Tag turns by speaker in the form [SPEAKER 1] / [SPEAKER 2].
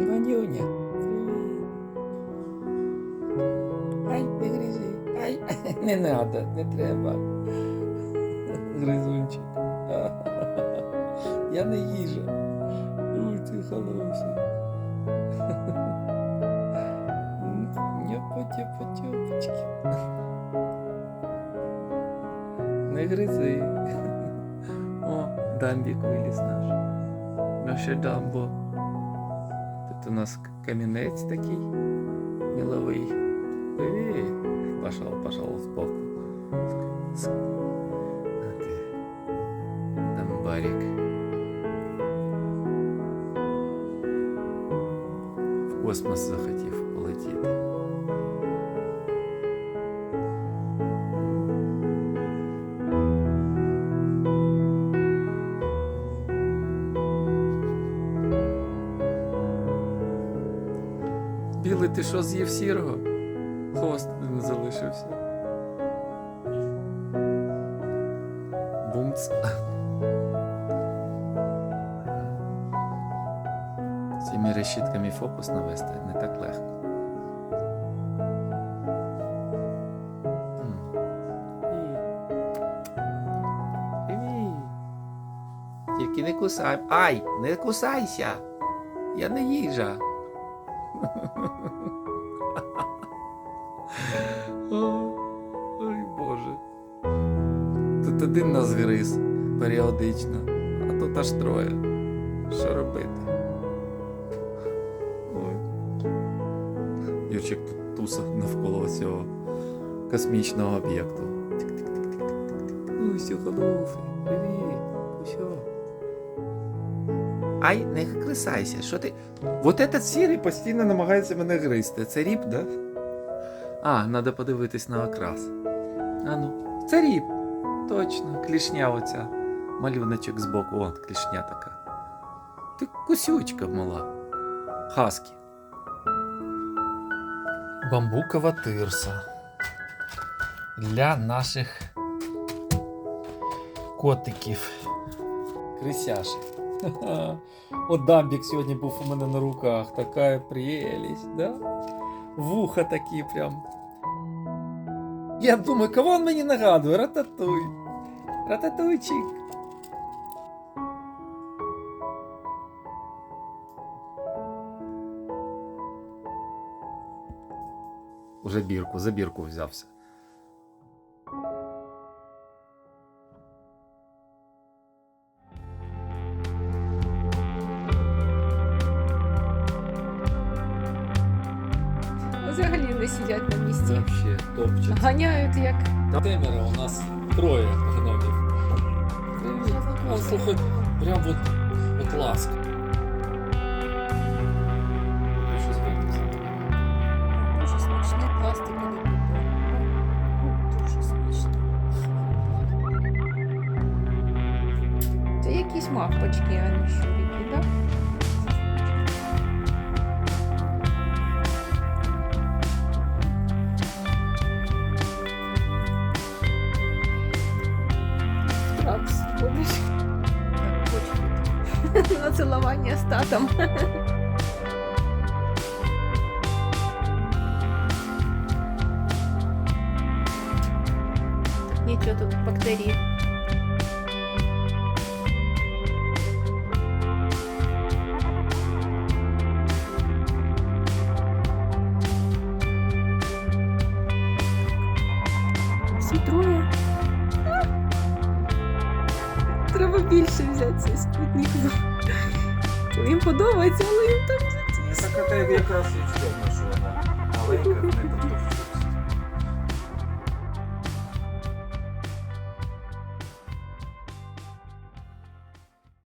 [SPEAKER 1] Нюня. Ай, не грижи. Ай, не надо, не треба. Гризунчик. Я не їжа. Ой, ти хороший. Ньопотєпотєпочки. Не гризи. О, Дамбік виліз наш. Наше дамбо. Тут у нас к- камінець такий міловий. Привіт. Пошел, пошел сбоку. С- с- А ти. Дамбарик. В космос захотів полетіти. Білий, ти що з'їв сірого? Хвост не залишився. Бумц. Цими решітками фокус навести не так легко. Тільки не кусай. Ай, не кусайся. Я не їжа. Ой, Боже. Тут один нас гриз періодично, а тут аж троє. Що робити? Ой. Юрчик тут туса навколо цього космічного об'єкту. Ой, все хороший. Привіт. Ай, не крисайся, що ти. Вот этот сірий постійно намагається мене гризти. Це ріп, да? А, треба подивитись на окрас. А ну, це ріп. Точно, клішня оця. Малюночок збоку, от клішня така. Ти кусючка мала. Хаскі. Бамбукова тирса. Для наших котиків. Крисяшек. Ха-ха. От дамбік сьогодні був у мене на руках. Така прелість, да? Вуха такі прям. Я думаю, кого він мені нагадує? Рататуй. Рататуйчик. Уже бірку, за бірку взявся.
[SPEAKER 2] Не сидять на місці.
[SPEAKER 1] Вообще топчик.
[SPEAKER 2] Ганяють як.
[SPEAKER 1] Темера у нас троє гномів. Ну, слухай, прям вот, вот ласка.
[SPEAKER 2] Дуже смачний пластиковий Дуже смачно. Це якісь мавпочки, а не щурики, так? Трапс На цілування з татом. Нічого тут бактерії. Треба більше взяти цей спутник. Їм подобається, але їм там
[SPEAKER 3] затісно. так это якраз і тому, що вона маленька, не